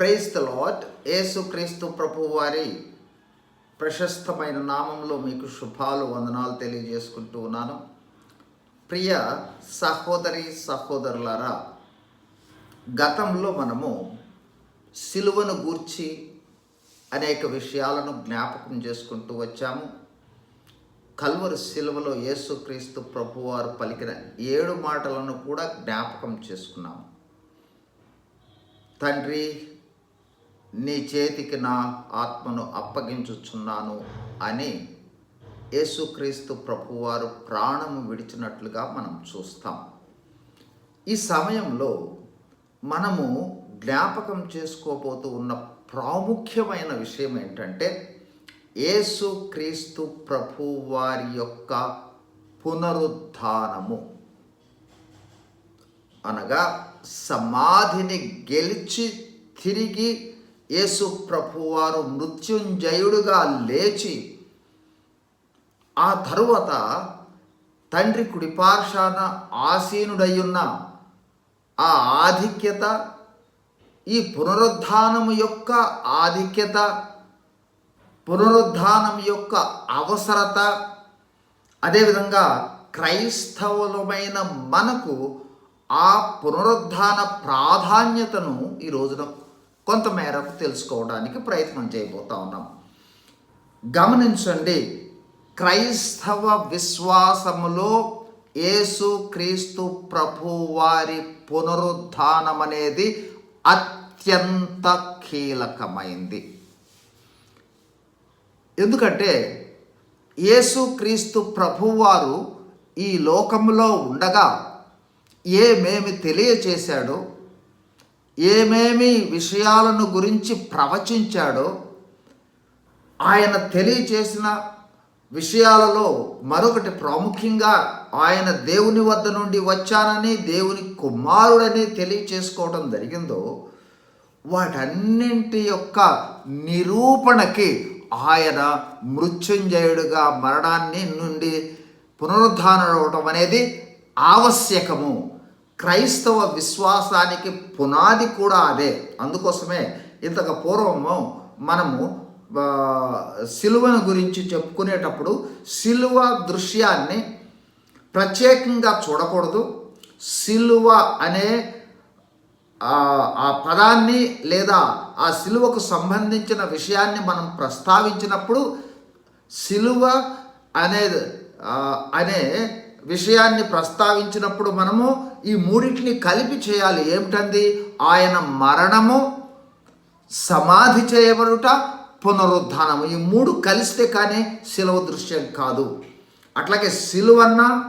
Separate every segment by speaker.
Speaker 1: Praise the lot యేసుక్రీస్తు ప్రభు వారి ప్రశస్తమైన నామంలో మీకు శుభాలు వందనాలు తెలియజేసుకుంటూ ఉన్నాను. ప్రియ సహోదరి సహోదరులారా గతంలో మనము సిలువను గూర్చి అనేక విషయాలను జ్ఞాపకం చేసుకుంటూ వచ్చాము. కల్వరు సిలువలో యేసుక్రీస్తు ప్రభువారు పలికిన ఏడు మాటలను కూడా జ్ఞాపకం చేసుకున్నాము. తండ్రి నీ చేతికి నా ఆత్మను అప్పగించుచున్నాను అని యేసుక్రీస్తు ప్రభువారు ప్రాణము విడిచినట్లుగా మనం చూస్తాం. ఈ సమయంలో మనము జ్ఞాపకం చేసుకోబోతూ ఉన్న ప్రాముఖ్యమైన విషయం ఏంటంటే యేసుక్రీస్తు ప్రభు వారి యొక్క పునరుద్ధానము. అనగా సమాధిని గెలిచి తిరిగి యేసు ప్రభువారు మృత్యుంజయుడుగా లేచి ఆ తరువాత తండ్రి కుడిపార్శాన ఆసీనుడయ్యున్న ఆ ఆధిక్యత ఈ పునరుద్ధానము యొక్క ఆధిక్యత పునరుద్ధానం యొక్క అవసరత అదేవిధంగా క్రైస్తవులమైన మనకు ఆ పునరుద్ధాన ప్రాధాన్యతను ఈ రోజున కొంతమేరకు తెలుసుకోవడానికి ప్రయత్నం చేయబోతా ఉన్నాం. గమనించండి క్రైస్తవ విశ్వాసములో యేసు క్రీస్తు ప్రభు వారి పునరుద్ధానం అనేది అత్యంత కీలకమైంది. ఎందుకంటే యేసు క్రీస్తు ప్రభువారు ఈ లోకంలో ఉండగా ఏమేమి తెలియచేశాడో ఏమేమి విషయాలను గురించి ప్రవచించాడో ఆయన తెలియచేసిన విషయాలలో మరొకటి ప్రాముఖ్యంగా ఆయన దేవుని వద్ద నుండి వచ్చానని దేవుని కుమారుడని తెలియచేసుకోవడం జరిగిందో వాటన్నింటి యొక్క నిరూపణకి ఆయన మృత్యుంజయుడుగా మరణాన్ని నుండి పునరుద్ధానం అనేది ఆవశ్యకము. క్రైస్తవ విశ్వాసానికి పునాది కూడా అదే. అందుకోసమే ఇంతకు పూర్వము మనము సిలువను గురించి చెప్పుకునేటప్పుడు సిలువ దృశ్యాన్ని ప్రత్యేకంగా చూడకూడదు. సిలువ అనే ఆ పదాన్ని లేదా ఆ సిలువకు సంబంధించిన విషయాన్ని మనం ప్రస్తావించినప్పుడు సిలువ అనే అనే విషయాన్ని ప్రస్తావించినప్పుడు మనము ఈ మూడింటిని కలిపి చేయాలి. ఏమిటంది? ఆయన మరణము సమాధి చేయబడుట పునరుద్ధానము. ఈ మూడు కలిస్తే కానీ శిలవ దృశ్యం కాదు. అట్లాగే సిలువన్న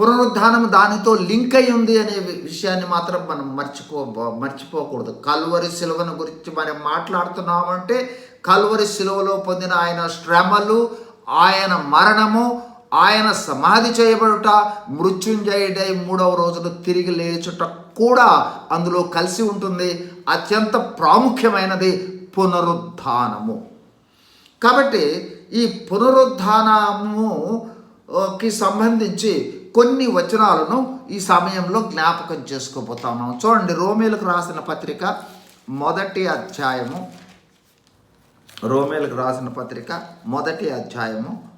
Speaker 1: పునరుద్ధానం దానితో లింక్ అయి ఉంది అనే విషయాన్ని మాత్రం మనం మర్చిపో మర్చిపోకూడదు. కల్వరి సిలువను గురించి మనం మాట్లాడుతున్నామంటే కల్వరి సిలువలో పొందిన ఆయన శ్రమలు ఆయన మరణము ఆయన సమాధి చేయబడుట మృత్యుంజయుడై మూడవ రోజున తిరిగి లేచుట కూడా అందులో కలిసి ఉంటుంది. అత్యంత ప్రాముఖ్యమైనది పునరుద్ధానము. కాబట్టి ఈ పునరుద్ధానముకి సంబంధించి కొన్ని వచనాలను ఈ సమయంలో జ్ఞాపకం చేసుకోబోతా ఉన్నాం చూడండి రోమేలకు రాసిన పత్రిక మొదటి అధ్యాయము. రోమేలకు రాసిన పత్రిక మొదటి అధ్యాయము.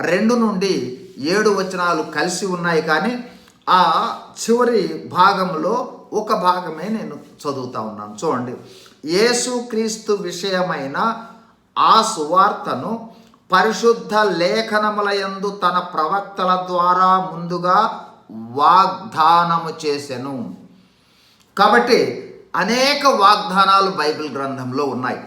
Speaker 1: రెండు నుండి ఏడు వచనాలు కలిసి ఉన్నాయి కానీ ఆ చివరి భాగంలో ఒక భాగమే నేను చదువుతా ఉన్నాను. చూడండి. యేసుక్రీస్తు విషయమైన ఆ సువార్తను పరిశుద్ధ లేఖనములయందు తన ప్రవక్తల ద్వారా ముందుగా వాగ్దానము చేసెను. కాబట్టి అనేక వాగ్దానాలు బైబిల్ గ్రంథంలో ఉన్నాయి.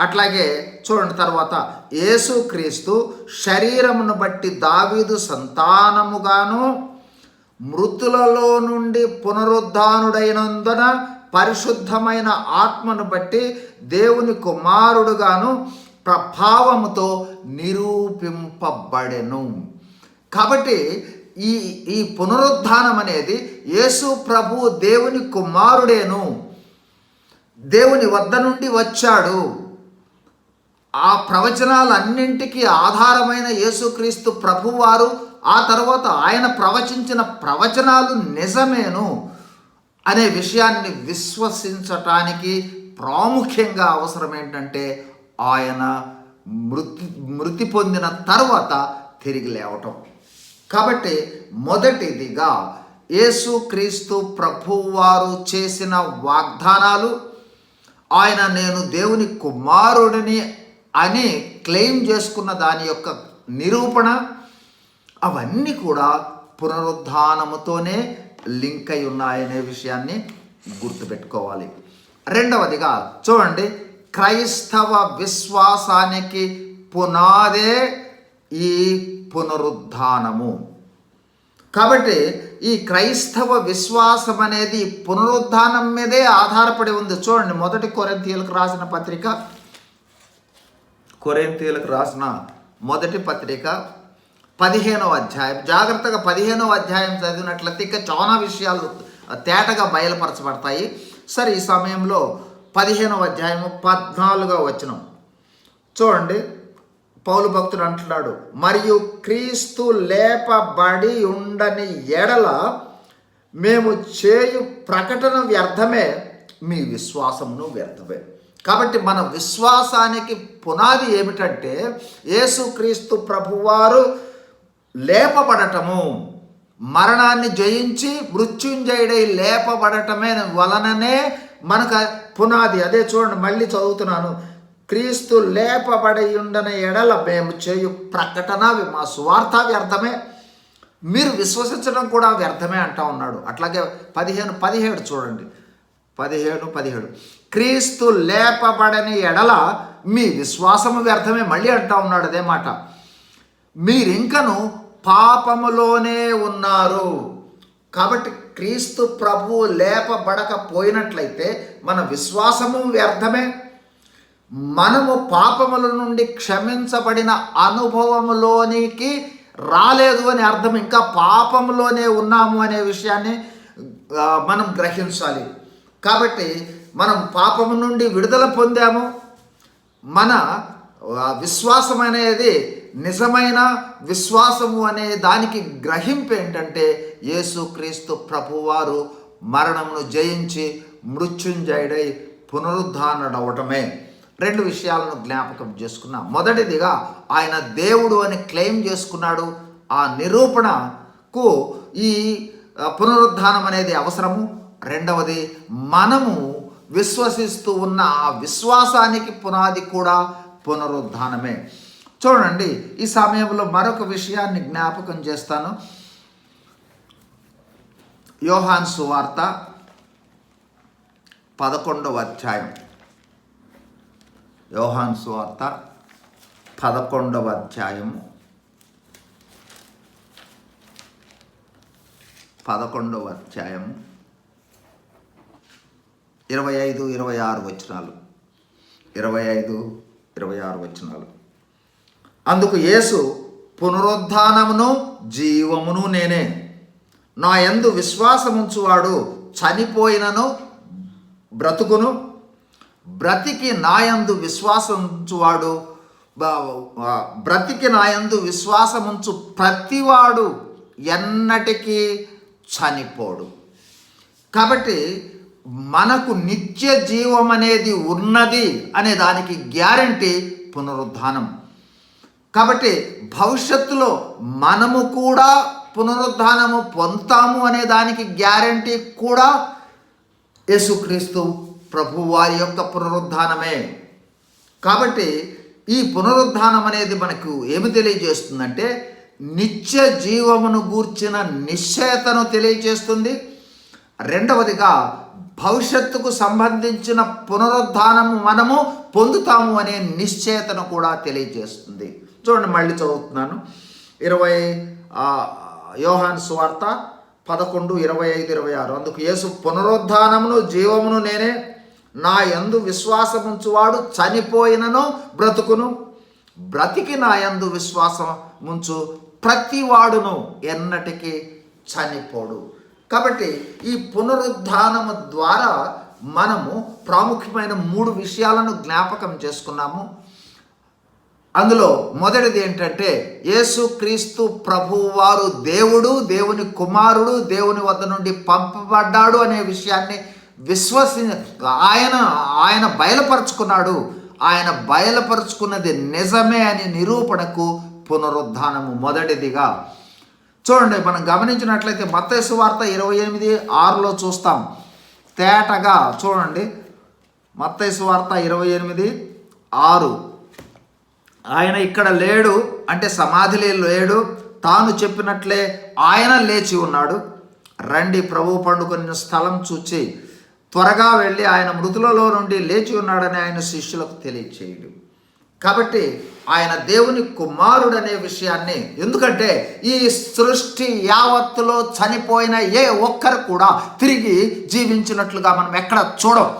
Speaker 1: అట్లాగే చూడండి తర్వాత యేసుక్రీస్తు శరీరమును బట్టి దావీదు సంతానముగాను మృతులలో నుండి పునరుద్ధానుడైనందున పరిశుద్ధమైన ఆత్మను బట్టి దేవుని కుమారుడుగాను ప్రభావముతో నిరూపింపబడెను. కాబట్టి ఈ ఈ పునరుద్ధానం అనేది యేసు ప్రభు దేవుని కుమారుడేను. దేవుని వద్ద నుండి వచ్చాడు. ఆ ప్రవచనాలన్నింటికీ ఆధారమైన యేసుక్రీస్తు ప్రభువారు ఆ తర్వాత ఆయన ప్రవచించిన ప్రవచనాలు నిజమేను అనే విషయాన్ని విశ్వసించటానికి ప్రాముఖ్యంగా అవసరం ఏంటంటే ఆయన మృతి మృతి పొందిన తర్వాత తిరిగి లేవటం. కాబట్టి మొదటిదిగా యేసుక్రీస్తు ప్రభువారు చేసిన వాగ్దానాలు ఆయన నేను దేవుని కుమారుడిని అని క్లెయిమ్ చేసుకున్న దాని యొక్క నిరూపణ అవన్నీ కూడా పునరుద్ధానముతోనే లింక్ అయి ఉన్నాయనే విషయాన్ని గుర్తుపెట్టుకోవాలి. రెండవదిగా చూడండి క్రైస్తవ విశ్వాసానికి పునాదే ఈ పునరుద్ధానము. కాబట్టి ఈ క్రైస్తవ విశ్వాసం అనేది పునరుద్ధానం మీదే ఆధారపడి ఉంది. చూడండి మొదటి కొరంతీయులకు రాసిన పత్రిక కొరింతీయులకు రాసిన మొదటి పత్రిక పదిహేనవ అధ్యాయం. జాగ్రత్తగా పదిహేనవ అధ్యాయం చదివినట్లయితే ఇంకా చాలా విషయాలు తేటగా బయలుపరచబడతాయి. సరే ఈ సమయంలో పదిహేనవ అధ్యాయము పద్నాలుగో వచనం. చూడండి పౌలు భక్తుడు అంటున్నాడు మరియు క్రీస్తు లేపబడి ఉండని ఎడల మేము చేయు ప్రకటన వ్యర్థమే మీ విశ్వాసమును వ్యర్థమే. కాబట్టి మన విశ్వాసానికి పునాది ఏమిటంటే యేసుక్రీస్తు ప్రభువారు లేపబడటము. మరణాన్ని జయించి మృత్యుంజయుడై లేపబడటమే వలననే మనకు పునాది. అదే చూడండి మళ్ళీ చదువుతున్నాను. క్రీస్తు లేపబడి ఉండని ఎడల మేము చేయు ప్రకటన మా స్వార్థ వ్యర్థమే. మీరు విశ్వసించడం కూడా వ్యర్థమే అంటా ఉన్నాడు. అట్లాగే పదిహేను పదిహేడు చూడండి. పదిహేడు పదిహేడు. క్రీస్తు లేపబడని ఎడల మీ విశ్వాసము వ్యర్థమే. మళ్ళీ అంటా ఉన్నాడు అదే మాట. మీరింకను పాపములోనే ఉన్నారు. కాబట్టి క్రీస్తు ప్రభువు లేపబడకపోయినట్లయితే మన విశ్వాసము వ్యర్థమే. మనము పాపముల నుండి క్షమించబడిన అనుభవములోనికి రాలేదు అని అర్థం. ఇంకా పాపంలోనే ఉన్నాము అనే విషయాన్ని మనం గ్రహించాలి. కాబట్టి మనం పాపము నుండి విడుదల పొందాము. మన విశ్వాసం అనేది నిజమైన విశ్వాసము అనే దానికి గ్రహింపు ఏంటంటే యేసుక్రీస్తు ప్రభువారు మరణమును జయించి మృత్యుంజయుడై పునరుద్ధానుడవటమే. రెండు విషయాలను జ్ఞాపకం చేసుకున్నాం. మొదటిదిగా ఆయన దేవుడు అని క్లెయిమ్ చేసుకున్నాడు. ఆ నిరూపణకు ఈ పునరుద్ధానం అనేది అవసరము. రెండవది మనము విశ్వసిస్తూ ఉన్న ఆ విశ్వాసానికి పునాది కూడా పునరుద్ధానమే. చూడండి ఈ సమయంలో మరొక విషయాన్ని జ్ఞాపకం చేస్తాను. యోహాన్ సువార్త పదకొండవ అధ్యాయం. యోహాన్ సువార్త పదకొండవ అధ్యాయం. పదకొండవ అధ్యాయం. ఇరవై ఐదు ఇరవై ఆరు వచనాలు. ఇరవై ఐదు ఇరవై ఆరు వచనాలు. అందుకు యేసు పునరుద్ధానమును జీవమును నేనే. నా యందు విశ్వాసముంచువాడు చనిపోయినను బ్రతుకును. బ్రతికి నాయందు విశ్వాసముంచువాడు బ్రతికి నాయందు విశ్వాసముంచు ప్రతివాడు ఎన్నటికీ చనిపోడు. కాబట్టి మనకు నిత్య జీవం అనేది ఉన్నది అనే దానికి గ్యారంటీ పునరుద్ధానం. కాబట్టి భవిష్యత్తులో మనము కూడా పునరుద్ధానము పొందుతాము అనే దానికి గ్యారంటీ కూడా యేసుక్రీస్తు ప్రభు వారి యొక్క పునరుద్ధానమే. కాబట్టి ఈ పునరుద్ధానం అనేది మనకు ఏమి తెలియజేస్తుందంటే నిత్య జీవమును గూర్చిన నిశ్చయతను తెలియజేస్తుంది. రెండవదిగా భవిష్యత్తుకు సంబంధించిన పునరుద్ధానము మనము పొందుతాము అనే నిశ్చయతను కూడా తెలియజేస్తుంది. చూడండి మళ్ళీ చదువుతున్నాను. ఇరవై యోహాన్ సువార్త పదకొండు ఇరవై ఐదు ఇరవై ఆరు. అందుకు యేసు పునరుద్ధానమును జీవమును నేనే నా యందు విశ్వాసముంచువాడు చనిపోయినను బ్రతుకును. బ్రతికి నా యందు విశ్వాసముంచు ప్రతివాడును ఎన్నటికీ చనిపోడు. కాబట్టి ఈ పునరుద్ధానము ద్వారా మనము ప్రాముఖ్యమైన మూడు విషయాలను జ్ఞాపకం చేసుకున్నాము. అందులో మొదటిది ఏంటంటే యేసుక్రీస్తు ప్రభువారు దేవుడు దేవుని కుమారుడు దేవుని వద్ద నుండి పంపబడ్డాడు అనే విషయాన్ని విశ్వసి ఆయన ఆయన బయలుపరుచుకున్నాడు. ఆయన బయలుపరుచుకున్నది నిజమే అని నిరూపణకు పునరుద్ధానము మొదటిదిగా. చూడండి మనం గమనించినట్లయితే మత్తైసు వార్త ఇరవై ఎనిమిది ఆరులో చూస్తాం. తేటగా చూడండి మత్తైసు వార్త ఇరవై ఎనిమిది ఆరు. ఆయన ఇక్కడ లేడు అంటే సమాధిలే లేడు తాను చెప్పినట్లే ఆయన లేచి ఉన్నాడు. రండి ప్రభు పండుకొనిన స్థలం చూచి త్వరగా వెళ్ళి ఆయన మృతులలో నుండి లేచి ఉన్నాడని ఆయన శిష్యులకు తెలియచేయడు. కాబట్టి ఆయన దేవుని కుమారుడు అనే విషయాన్ని. ఎందుకంటే ఈ సృష్టి యావత్తులో చనిపోయిన ఏ ఒక్కరు కూడా తిరిగి జీవించినట్లుగా మనం ఎక్కడ చూడం.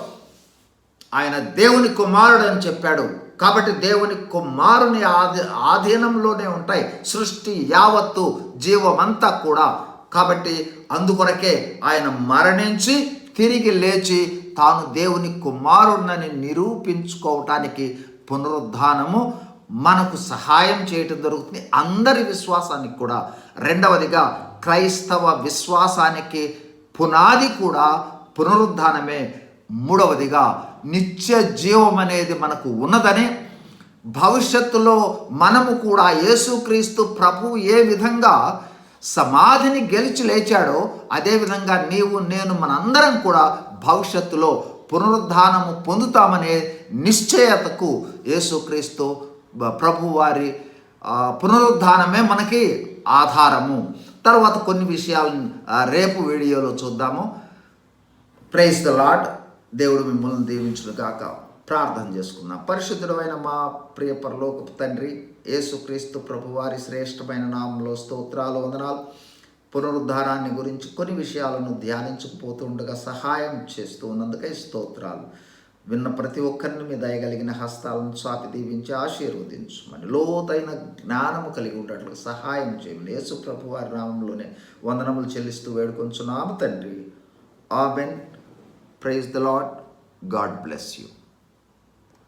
Speaker 1: ఆయన దేవుని కుమారుడు అని చెప్పాడు. కాబట్టి దేవుని కుమారుని ఆధీ ఆధీనంలోనే ఉంటాయి సృష్టి యావత్తు జీవమంతా కూడా. కాబట్టి అందుకొరకే ఆయన మరణించి తిరిగి లేచి తాను దేవుని కుమారుడినని నిరూపించుకోవటానికి పునరుద్ధానము మనకు సహాయం చేయటం జరుగుతుంది. అందరి విశ్వాసానికి కూడా. రెండవదిగా క్రైస్తవ విశ్వాసానికి పునాది కూడా పునరుద్ధానమే. మూడవదిగా నిత్య జీవం అనేది మనకు ఉన్నదని. భవిష్యత్తులో మనము కూడా యేసుక్రీస్తు ప్రభు ఏ విధంగా సమాధిని గెలిచి లేచాడో అదేవిధంగా నీవు నేను మనందరం కూడా భవిష్యత్తులో పునరుద్ధానము పొందుతామనే నిశ్చయతకు యేసుక్రీస్తు ప్రభువారి ఆ, పునరుద్ధానమే మనకి ఆధారము. తర్వాత కొన్ని విషయాలను రేపు వీడియోలో చూద్దాము. ప్రైజ్ ద లాడ్ దేవుడు మిమ్మల్ని దీవించును కాక ప్రార్థన చేసుకున్నాం పరిశుద్ధుడమైన మా ప్రియ పరలోకపు తండ్రి యేసుక్రీస్తు ప్రభువారి శ్రేష్టమైన నామంలో స్తోత్రాలు వందనాలు. పునరుద్ధారాన్ని గురించి కొన్ని విషయాలను ధ్యానించకపోతుండగా సహాయం చేస్తూ ఉన్నందుకై స్తోత్రాలు. విన్న ప్రతి ఒక్కరిని మీ దయగలిగిన హస్తాలను చాపి దీవించి ఆశీర్వదించమని లోతైన జ్ఞానము కలిగి ఉండేట్లుగా సహాయం చేయమని యేసు ప్రభు వారి నామంలోనే వందనములు చెల్లిస్తూ వేడుకొంచున్నాము తండ్రి. Amen. Praise the Lord God bless you.